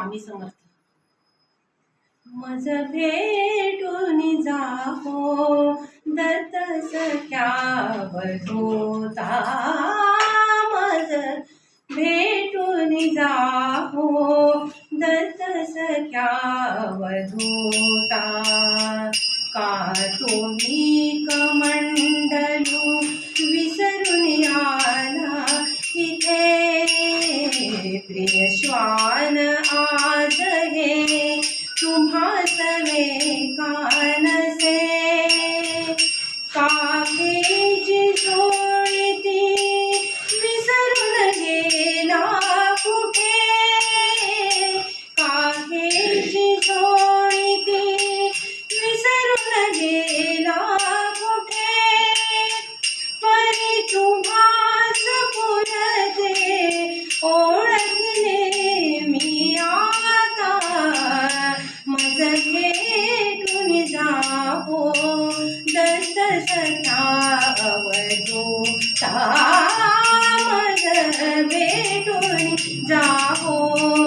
स्वामी समर्थ. मज भेटून जाहो दत्त सख्या वधोता मज भेटून जाहो दत्त सख्या वधोता का तुम्ही कमंडलू विसरून आला? इथे प्रिय श्वान का हो दस सखा अवधो ता मग भेटून जाओ